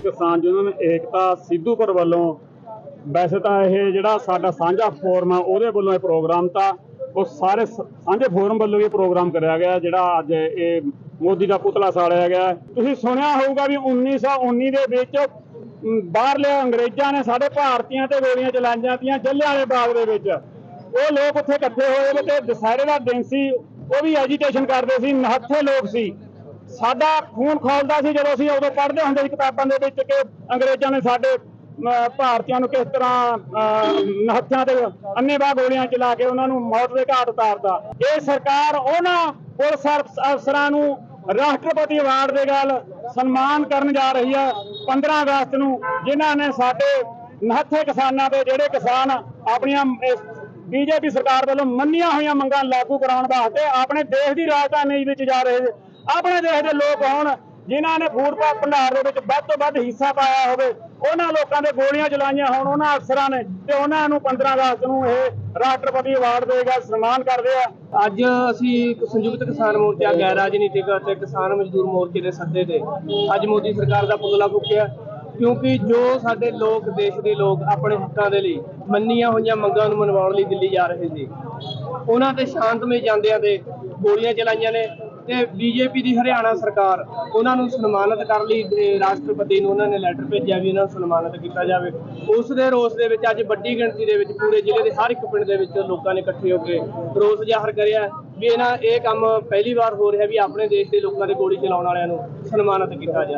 ਕਿਸਾਨ ਯੂਨੀਅਨ ਏਕਤਾ ਸਿੱਧੂਪੁਰ ਵੱਲੋਂ, ਵੈਸੇ ਤਾਂ ਇਹ ਜਿਹੜਾ ਸਾਡਾ ਸਾਂਝਾ ਫੋਰਮ ਆ, ਉਹਦੇ ਵੱਲੋਂ ਇਹ ਪ੍ਰੋਗਰਾਮ ਤਾਂ ਉਹ ਸਾਰੇ ਸਾਂਝੇ ਫੋਰਮ ਵੱਲੋਂ ਇਹ ਪ੍ਰੋਗਰਾਮ ਕਰਿਆ ਗਿਆ, ਜਿਹੜਾ ਅੱਜ ਇਹ ਮੋਦੀ ਦਾ ਪੁਤਲਾ ਸਾੜਿਆ ਗਿਆ। ਤੁਸੀਂ ਸੁਣਿਆ ਹੋਊਗਾ ਵੀ 1919 ਦੇ ਵਿੱਚ ਬਾਹਰਲੇ ਅੰਗਰੇਜ਼ਾਂ ਨੇ ਸਾਡੇ ਭਾਰਤੀਆਂ ਤੇ ਗੋਲੀਆਂ ਚਲਾਈਆਂ ਤੀਆਂ ਜੱਲਿਆਂਵਾਲੇ ਬਾਗ ਦੇ ਵਿੱਚ। ਉਹ ਲੋਕ ਉੱਥੇ ਇਕੱਠੇ ਹੋਏ ਵੇ ਤੇ ਦੁਸਹਿਰੇ ਦਾ ਦਿਨ ਸੀ, ਉਹ ਵੀ ਐਜੀਟੇਸ਼ਨ ਕਰਦੇ ਸੀ ਨਹੱਥੇ ਲੋਕ ਸੀ। ਸਾਡਾ ਖੂਨ ਖੋਲਦਾ ਸੀ ਜਦੋਂ ਅਸੀਂ ਉਦੋਂ ਪੜ੍ਹਦੇ ਹੁੰਦੇ ਸੀ ਕਿਤਾਬਾਂ ਦੇ ਵਿੱਚ ਕਿ ਅੰਗਰੇਜ਼ਾਂ ਨੇ ਸਾਡੇ ਭਾਰਤੀਆਂ ਨੂੰ ਕਿਸ ਤਰ੍ਹਾਂ ਅਮ, ਨਹੱਥਾਂ ਤੇ ਅੰਨੇਵਾਹ ਗੋਲੀਆਂ ਚਲਾ ਕੇ ਉਹਨਾਂ ਨੂੰ ਮੌਤ ਦੇ ਘਾਟ ਉਤਾਰਦਾ ਇਹ ਸਰਕਾਰ ਉਹਨਾਂ ਪੁਲਿਸ ਅਫਸਰਾਂ ਨੂੰ ਰਾਸ਼ਟਰਪਤੀ ਅਵਾਰਡ ਦੇ ਨਾਲ ਸਨਮਾਨ ਕਰਨ ਜਾ ਰਹੀ ਹੈ 15 ਅਗਸਤ ਨੂੰ ਜਿਨ੍ਹਾਂ ਨੇ ਸਾਡੇ ਨਹੱਥੇ ਕਿਸਾਨਾਂ ਦੇ ਜਿਹੜੇ ਕਿਸਾਨ ਆਪਣੀਆਂ ਬੀਜੇਪੀ ਸਰਕਾਰ ਵੱਲੋਂ ਮੰਨੀਆਂ ਹੋਈਆਂ ਮੰਗਾਂ ਲਾਗੂ ਕਰਾਉਣ ਵਾਸਤੇ ਆਪਣੇ ਦੇਸ਼ ਦੀ ਰਾਜਧਾਨੀ ਵਿੱਚ ਜਾ ਰਹੇ ਆਪਣੇ ਦੇਸ਼ ਦੇ ਲੋਕ ਹੋਣ, ਜਿਨ੍ਹਾਂ ਨੇ ਫੂਡ ਪਾ ਭੰਡਾਰ ਦੇ ਵਿੱਚ ਵੱਧ ਤੋਂ ਵੱਧ ਹਿੱਸਾ ਪਾਇਆ ਹੋਵੇ, ਉਹਨਾਂ ਲੋਕਾਂ ਦੇ ਗੋਲੀਆਂ ਚਲਾਈਆਂ ਹੋਣ, ਉਹਨਾਂ ਅਫਸਰਾਂ ਨੇ ਤੇ ਉਹਨਾਂ ਨੂੰ 15 ਅਗਸਤ ਨੂੰ ਇਹ ਰਾਸ਼ਟਰਪਤੀ ਅਵਾਰਡ ਦੇਗਾ, ਸਨਮਾਨ ਕਰਦੇ ਆ। ਅੱਜ ਅਸੀਂ ਸੰਯੁਕਤ ਕਿਸਾਨ ਮੋਰਚਾ, ਗੈਰ ਰਾਜਨੀਤਿਕ ਅਤੇ ਕਿਸਾਨ ਮਜ਼ਦੂਰ ਮੋਰਚੇ ਦੇ ਸੱਦੇ ਤੇ ਅੱਜ ਮੋਦੀ ਸਰਕਾਰ ਦਾ ਪੁਤਲਾ ਫੂਕਿਆ, ਕਿਉਂਕਿ ਜੋ ਸਾਡੇ ਲੋਕ, ਦੇਸ਼ ਦੇ ਲੋਕ ਆਪਣੇ ਹੱਕਾਂ ਦੇ ਲਈ ਮੰਨੀਆਂ ਹੋਈਆਂ ਮੰਗਾਂ ਨੂੰ ਮਨਵਾਉਣ ਲਈ ਦਿੱਲੀ ਜਾ ਰਹੇ ਸੀ, ਉਹਨਾਂ ਤੇ ਸ਼ਾਂਤਮਈ ਜਾਂਦਿਆਂ ਤੇ ਗੋਲੀਆਂ ਚਲਾਈਆਂ ਨੇ ਤੇ ਬੀਜੇਪੀ ਦੀ ਹਰਿਆਣਾ ਸਰਕਾਰ, ਉਹਨਾਂ ਨੂੰ ਸਨਮਾਨਿਤ ਕਰਨ ਲਈ ਰਾਸ਼ਟਰਪਤੀ ਨੂੰ ਉਹਨਾਂ ਨੇ ਲੈਟਰ ਭੇਜਿਆ ਵੀ ਇਹਨਾਂ ਨੂੰ ਸਨਮਾਨਿਤ ਕੀਤਾ ਜਾਵੇ। ਉਸ ਦੇ ਰੋਸ ਦੇ ਵਿੱਚ ਅੱਜ ਵੱਡੀ ਗਿਣਤੀ ਦੇ ਵਿੱਚ ਪੂਰੇ ਜ਼ਿਲ੍ਹੇ ਦੇ ਹਰ ਇੱਕ ਪਿੰਡ ਦੇ ਵਿੱਚ ਲੋਕਾਂ ਨੇ ਇਕੱਠੇ ਹੋ ਕੇ ਰੋਸ ਜ਼ਾਹਰ ਕਰਿਆ ਵੀ ਇਹਨਾਂ ਇਹ ਕੰਮ ਪਹਿਲੀ ਵਾਰ ਹੋ ਰਿਹਾ ਵੀ ਆਪਣੇ ਦੇਸ਼ ਦੇ ਲੋਕਾਂ ਦੇ ਗੋਲੀ ਚਲਾਉਣ ਵਾਲਿਆਂ ਨੂੰ ਸਨਮਾਨਿਤ ਕੀਤਾ ਜਾਵੇ।